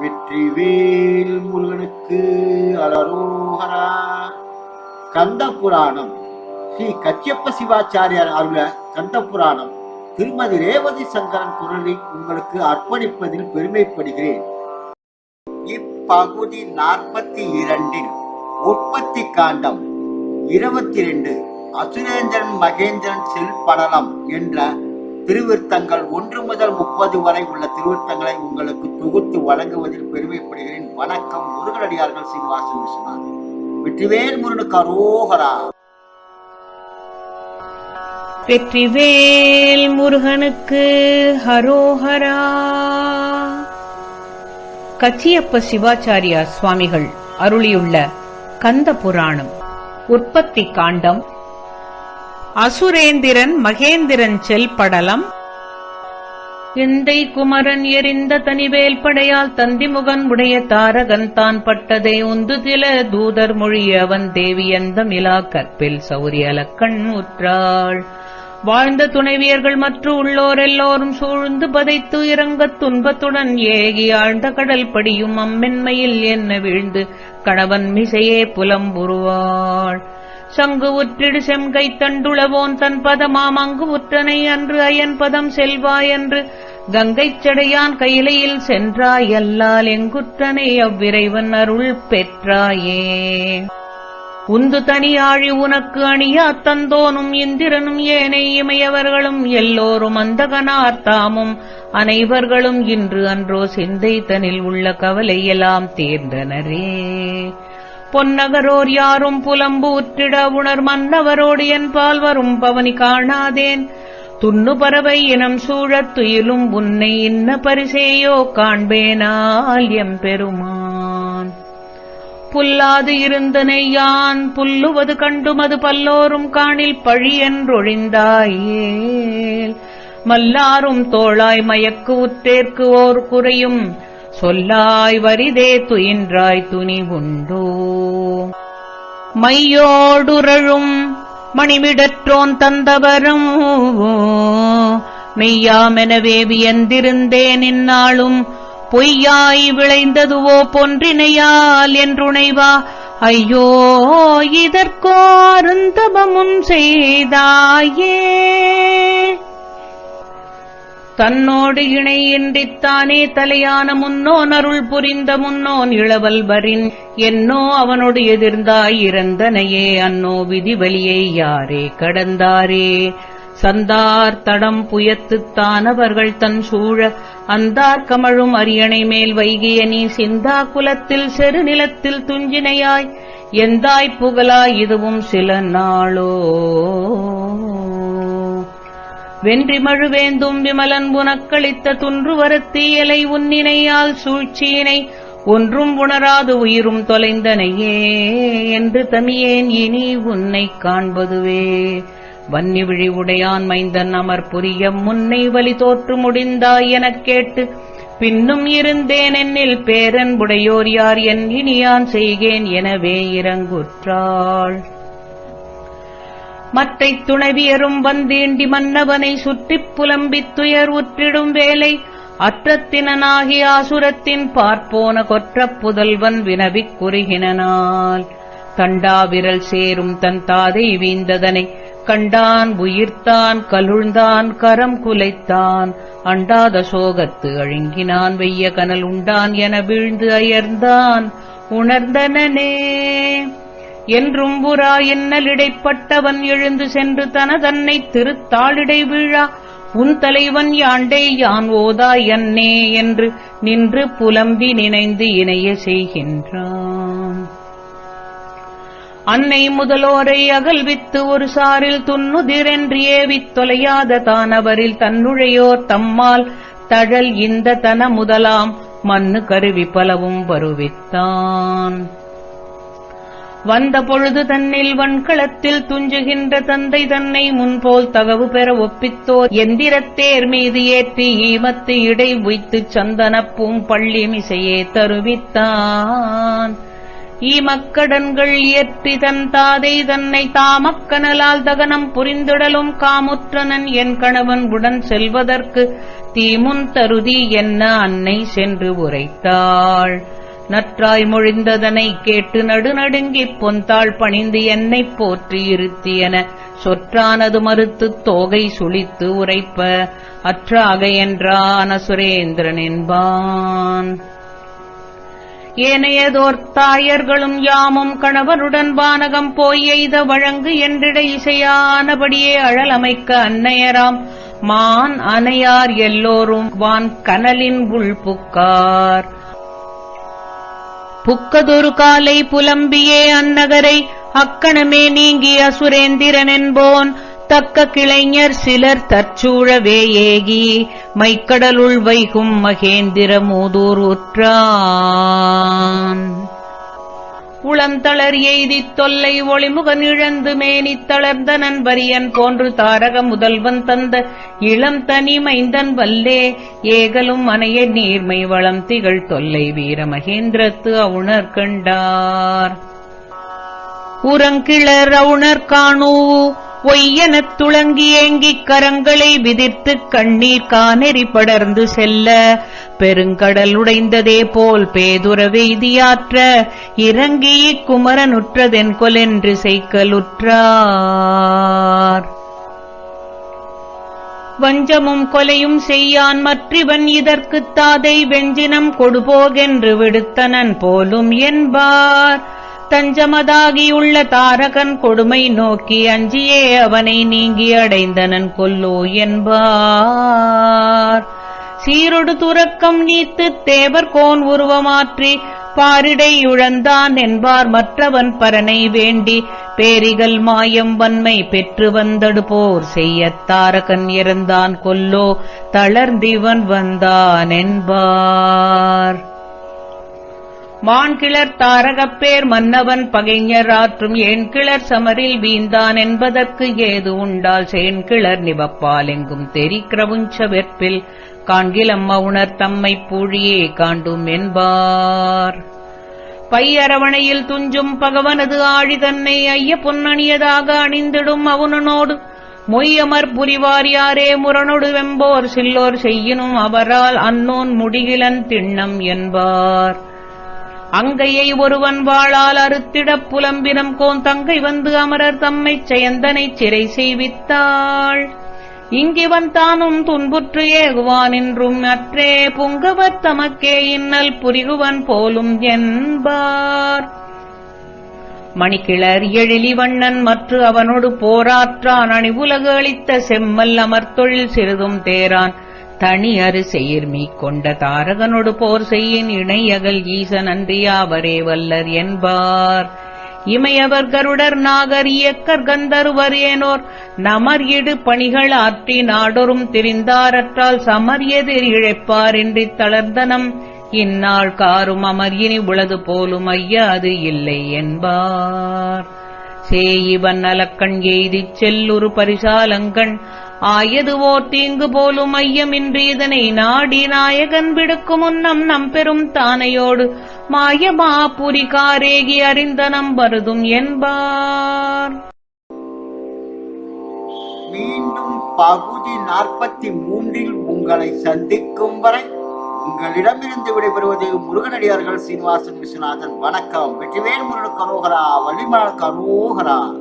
வெற்றிவேல் முருகனுக்கு அலரோகரா. கந்த புராணம் ஸ்ரீ கச்சியப்ப சிவாச்சாரியார் அருள கந்த புராணம் திருமதி ரேவதி சங்கரன் குரலை உங்களுக்கு அர்ப்பணிப்பதில் பெருமைப்படுகிறேன். இப்பகுதி நாற்பத்தி இரண்டில் உற்பத்தி காண்டம் இருபத்தி ரெண்டு அசுரேந்திரன் மகேந்திரன் செல் படலம் என்ற திருவிருத்தங்கள் ஒன்று முதல் முப்பது வரை உள்ள திருவிருத்தங்களை உங்களுக்கு தொகுத்து வழங்குவதில் பெருமைப்படுகிறேன். வணக்கம் முருகனடியார்கள் சீனிவாசன் விஸ்வநாதன். வெற்றிவேல் முருகனுக்கு அரோகரா. வெற்றிவேல் முருகனுக்கு ஹரோஹரா கச்சியப்ப சிவாச்சாரியா சுவாமிகள் அருளியுள்ள கந்த புராணம் உற்பத்தி காண்டம் அசுரேந்திரன் மகேந்திரன் செல் படலம் குமரன் எரிந்த தனிவேல் படையால் தந்திமுகன் உடைய தாரகன் தான் பட்டதை உந்துதில தூதர் மொழிய அவன் தேவி எந்த மிலா கற்பில் சௌரியலக்கண் உற்றாள் வாழ்ந்த துணைவியர்கள் மற்ற உள்ளோர் எல்லோரும் சூழ்ந்து பதைத்து இறங்கத் துன்பத்துடன் ஏகி ஆழ்ந்த கடல் படியும் அம்மென்மையில் என்ன வீழ்ந்து கணவன் மிசையே புலம்புருவாள் சங்கு உற்றிடு செம்கை தண்டுளவோன் தன் பதமாம். அங்கு உற்றனை அன்று அயன் பதம் செல்வாயன்று கங்கைச் சடையான் கையிலையில் சென்றாயல்லால் எங்குற்றனை அவ்விரைவன் அருள் பெற்றாயே. உந்து தனியாழி உனக்கு அணியா தந்தோனும் இந்திரனும் ஏனை இமையவர்களும் எல்லோரும் அந்தகனார் தாமும். அனைவர்களும் இன்று அன்றோ சிந்தை தனில் உள்ள கவலையெல்லாம் தேர்ந்தனரே. பொன்னகரோர் யாரும் புலம்பு உற்றிட உணர் மன்னவரோடு என்பால் வரும் பவனி காணாதேன். துண்ணு பறவை இனம் சூழத் துயிலும் உன்னை இன்ன பரிசேயோ காண்பேனால் எம்பெருமான். புல்லாது இருந்தனை யான் புல்லுவது கண்டுமது பல்லோரும் காணில் பழி என்றொழிந்தாயேல். மல்லாரும் தோளாய் மயக்கு உற்றேற்கு ஓர் குறையும் சொல்லாய் வரிதே துயின்றாய் துணி உண்டோ மையோடுரழும் மணிமிடற்றோன் தந்தவரும் மெய்யாமெனவே வியந்திருந்தேன் இந்நாளும். பொய்யாய் விளைந்ததுவோ பொன்றினையால் என்றுணைவா. ஐயோ இதற்கோ அருந்தபமும் செய்தாயே. தன்னோடு இணையின்றித்தானே தலையான முன்னோன் அருள் புரிந்த முன்னோன் இளவல்வரின். என்னோ அவனோடு எதிர்ந்தாய் இறந்தனையே அன்னோ விதிவலியை யாரே கடந்தாரே? சந்தார் தடம் புயத்துத்தானவர்கள் தன் சூழ அந்தார் கமழும் அரியணை மேல் வைகிய நீ சிந்தா குலத்தில் செருநிலத்தில் துஞ்சினையாய். எந்தாய் புகழாய் இதுவும் சில நாளோ? வென்றி மழுவேந்தும் விமலன் உனக்களித்த துன்று வருத்தியலை உன்னினையால் சூழ்ச்சியினை ஒன்றும் உணராது உயிரும் தொலைந்தனையே என்று தமியேன் இனி உன்னை காண்பதுவே. வன்னி விழி உடையான் மைந்தன் அமர் புரிய முன்னை வலி தோற்று முடிந்தாய் எனக் கேட்டு பின்னும் இருந்தேன் என்னில் பேரன்புடையோர் யார் என் இனியான் செய்கேன் எனவே இறங்குற்றாள். மற்றைத் துணைவியரும் வந்தீண்டி மன்னவனை சுற்றிப் புலம்பித் துயர் உற்றிடும் வேலை. அற்றத்தினனாகி ஆசுரத்தின் பார்ப்போன கொற்றப் புதல்வன் வினவிக் குறுகினால் தண்டா விரல் சேரும் தன் தாதை வீந்ததனை. கண்டான் உயிர்த்தான் கலுழ்ந்தான் கரம் குலைத்தான். அண்டாத சோகத்து அழுங்கினான் வெய்ய கனல் உண்டான் என வீழ்ந்து அயர்ந்தான். உணர்ந்தனனே. என்றும் புறா என்னலிடைப்பட்டவன் எழுந்து சென்று தனதன்னை திருத்தாளிடை விழா உன் தலைவன் யாண்டே யான் ஓதா என்னே என்று நின்று புலம்பி நினைந்து இணைய செய்கின்றான். அன்னை முதலோரை அகல்வித்து ஒரு சாரில் துன்னுதிரென்று ஏவித் தொலையாத தானவரில் தன்னுழையோர் தம்மால் தழல் இந்த தன முதலாம் மண்ணு கருவி பலவும் வருவித்தான். வந்த பொழுது தன்னில் வன்களத்தில் துஞ்சுகின்ற தந்தை தன்னை முன்போல் தகவு பெற ஒப்பித்தோர் எந்திரத்தேர் மீது ஏற்றி ஈமத்து இடை உய்த்துச் சந்தனப்பும் பள்ளி மிசையே தருவித்தான் ஈமக்கடன்கள் ஏற்றி தன் தாதை தன்னை தாமக்கனலால் தகனம் புரிந்துடலும் காமுற்றனன் என் கணவன் உடன் செல்வதற்கு தீமுன் தருதி என்ன அன்னை சென்று உரைத்தாள். நற்றாய் மொழிந்ததனை கேட்டு நடுநடுங்கிப் பொந்தாள் பணிந்து என்னைப் போற்றி இருத்தியன. சொற்றானது மறுத்துத் தோகை சுழித்து உரைப்ப. அற்றாக என்றான சுரேந்திரன் என்பான். ஏனையதோர் தாயர்களும் யாமும் கணவனுடன் வானகம் போய் எய்த வழங்கு என்றிட இசையானபடியே அழலமைக்க அன்னையராம். மான் அனையார் எல்லோரும் வான் கனலின் உள்புக்கார் புக்கார். புக்கதொரு காலை புலம்பியே அந்நகரை அக்கணமே நீங்கி அசுரேந்திரன் என்போன் தக்க கிளைஞர் சிலர் தற்சூழவே ஏகி மைக்கடலுள் வைகும் மகேந்திர மூதூர் உற்றான். உளந்தளர் எய்தித் தொல்லை ஒளிமுகன் இழந்து மேனித் தளர்ந்த நண்பரியன் போன்று தாரக முதல்வன் தந்த இளம் தனி மைந்தன் வல்லே ஏகலும் அணைய நீர்மை வளம் திகழ் தொல்லை வீர மகேந்திரத்து அவுணர் கண்டார். உரங்கிளர் அவுணர் காணூ ஒய்யெனத் துளங்கி ஏங்கிக் கரங்களை விதிர்த்துக் கண்ணீர் கானெறி படர்ந்து செல்ல பெருங்கடல் உடைந்ததே போல் பேதுரவெய்தியாற்ற இறங்கி குமரனுற்றதென் கொலென்று செய்கலுற்றார். வஞ்சமும் கொலையும் செய்யான் மற்றிவன் இதற்குத் தாதை வெஞ்சினம் கொடுபோகென்று விடுத்தனன் போலும் என்பார். தஞ்சமதாகியுள்ள தாரகன் கொடுமை நோக்கி அஞ்சியே அவனை நீங்கி அடைந்தனன் கொல்லோ என்பார். சீரொடு துறக்கம் நீத்து தேவர் கோன் உருவமாற்றி பாரிடை உழந்தான் என்பார் மற்றவன் பரனை வேண்டி. பேரிகள் மாயம் வன்மை பெற்று வந்தடுபோர் செய்யத்தாரகன் இறந்தான் கொல்லோ தளர்ந்திவன் வந்தான் என்பார். வான்கிளர் தாரகப்பேர் மன்னவன் பகைஞர் ஆற்றும் ஏன் கிளர் சமரில் வீந்தான் என்பதற்கு ஏது உண்டால் சேன்கிளர் நிவப்பால் எங்கும் தெரி வெற்பில் காண்கிலம்ம உணர் தம்மைப் பூழியே காண்டும் என்பார். பையரவணையில் துஞ்சும் பகவனது ஆழி தன்னை ஐய பொன்னணியதாக அணிந்திடும் அவுனனோடு மொய்யமர் புரிவார் யாரே முரணொடு வெம்போர் சில்லோர் செய்யினும் அவரால் அன்னோன் முடிகிலன் திண்ணம் என்பார். அங்கையை ஒருவன் வாழால் அறுத்திடப் புலம்பினம் கோன் தங்கை வந்து அமரர் தம்மைச் சயந்தனைச் சிறை செய்வித்தாள். இங்கிவன் தானும் துன்புற்று ஏகுவான் என்றும் அற்றே புங்கவர் தமக்கே இன்னல் புரிகுவன் போலும் என்பார். மணிக்கிளர் எழிலிவண்ணன் மற்ற மற்று அவனோடு போராற்றான். அணிவுலகு அளித்த செம்மல் அமர்த்தொழில் சிறிதும் தேரான். தனி அரு செயிர் மீக்கொண்ட தாரகனொடு போர் செய்யின் இணையகல் ஈசன் அன்றியாவரே வல்லர் என்பார். இமையவர் கருடர் நாகர் இயக்கர் கந்தருவர் ஏனோர். நமர் இடு பணிகள் ஆற்றி நாடொரும் திரிந்தாரற்றால் சமர் எதிர் இழைப்பார் என்று தளர்ந்தனம். இந்நாள் காரும் அமர் இனி உளது போலும் ஐயா அது இல்லை என்பார். சேயிவன் அலக்கண் எய்திச் செல்லுரு பரிசாலங்கண். ஆயதுவோ தீங்கு போலும் ஐயமின்றி இதனை நாடி நாயகன் விடுக்கும் முன்னம் நம் பெரும் தானையோடு மாயமா புரிகாரேகி அறிந்தனம் வருதும் என்பார். மீண்டும் பகுதி நாற்பத்தி மூன்றில் உங்களை சந்திக்கும் வரை உங்களிடமிருந்து விடைபெறுவது முருகனடியார்கள் சீனிவாசன் விஸ்வநாதன். வணக்கம். வெற்றிவேல் முருகன் கரோகரா வள்ளிமலர் கரோகரா.